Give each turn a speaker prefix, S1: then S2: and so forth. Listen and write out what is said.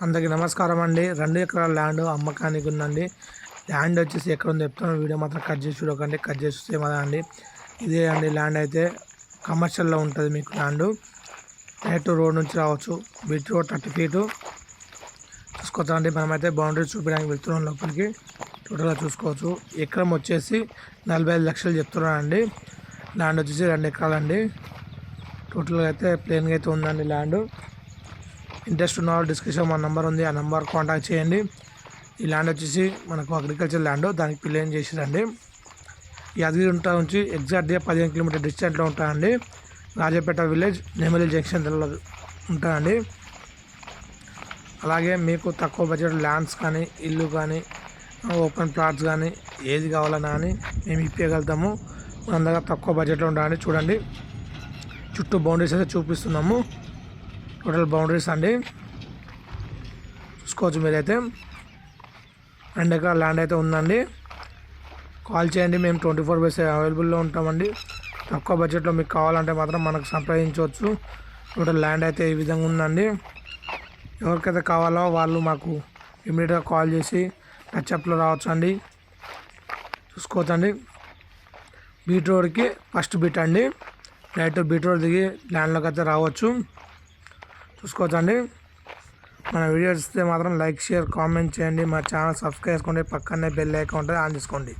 S1: అందరికి నమస్కారం అండి. రెండు ఎకరాల ల్యాండ్ అమ్మకానికి ఉందండి. ల్యాండ్ వచ్చేసి ఎక్కడ ఉందో చెప్తాను వీడియో మాత్రం కట్ చేసి చూడకండి. కట్ చేసి చూస్తే కదా అండి ఇదే అండి ల్యాండ్ అయితే కమర్షియల్లో ఉంటుంది మీకు ల్యాండ్. డైరెక్ట్ రోడ్ నుంచి రావచ్చు. Beach road thirty feet. చూసుకోవచ్చండి. మనమైతే బౌండరీ చూపించడానికి వెళ్తున్నాం లోపలికి. టోటల్గా చూసుకోవచ్చు. ఎకరం వచ్చేసి నలభై ఐదు లక్షలు చెప్తున్నానండి. ల్యాండ్ వచ్చేసి రెండు ఎకరాలండి. టోటల్గా అయితే ప్లేన్గా అయితే ఉందండి ల్యాండ్. ఇంట్రెస్ట్ ఉన్న వాళ్ళు డిస్క్రిప్షన్ మా నెంబర్ ఉంది ఆ నెంబర్ కాంటాక్ట్ చేయండి. ఈ ల్యాండ్ వచ్చేసి మనకు అగ్రికల్చర్ ల్యాండ్ దానికి ప్లేన్ చేసిరండి. యాదగిరిగుంట నుంచి ఎగ్జాక్ట్గా పదిహేను కిలోమీటర్ డిస్టెంట్లో ఉంటాయండి. రాజపేట విలేజ్ నెమలి జంక్షన్ దగ్గర ఉంటాయండి. అలాగే మీకు తక్కువ బడ్జెట్ ల్యాండ్స్ కానీ ఇల్లు కానీ ఓపెన్ ప్లాట్స్ కానీ ఏది కావాలన్నా కానీ మేము ఇప్పగలుగుతాము మన దగ్గర తక్కువ బడ్జెట్లో ఉండాలని చూడండి. చుట్టూ బౌండరీస్ అయితే చూపిస్తున్నాము. టోటల్ బౌండరీస్ అండి. చూసుకోవచ్చు మీరైతే. రెండు ఎకరాల ల్యాండ్ అయితే ఉందండి. కాల్ చేయండి మేము ట్వంటీ ఫోర్ బైస్ అవైలబుల్లో ఉంటామండి. తక్కువ బడ్జెట్లో మీకు కావాలంటే మాత్రం మనకు సంప్రదించవచ్చు. టోటల్ ల్యాండ్ అయితే ఈ విధంగా ఉందండి. ఎవరికైతే కావాలో వాళ్ళు మాకు ఇమీడియట్గా కాల్ చేసి టచ్అప్లో రావచ్చు అండి చూసుకోవచ్చండి బీట్ రోడ్కి ఫస్ట్ బీట్ అండి. డైరెక్ట్ బీట్ రోడ్ దిగి ల్యాండ్లోకి అయితే రావచ్చు. చూసుకోవచ్చండి. మన వీడియోస్ ఇస్తే మాత్రం లైక్ షేర్ కామెంట్ చేయండి. మా ఛానల్ సబ్స్క్రైబ్ చేసుకోండి. పక్కనే బెల్ ఐకాన్ ఉంటుంది ఆన్ చేసుకోండి.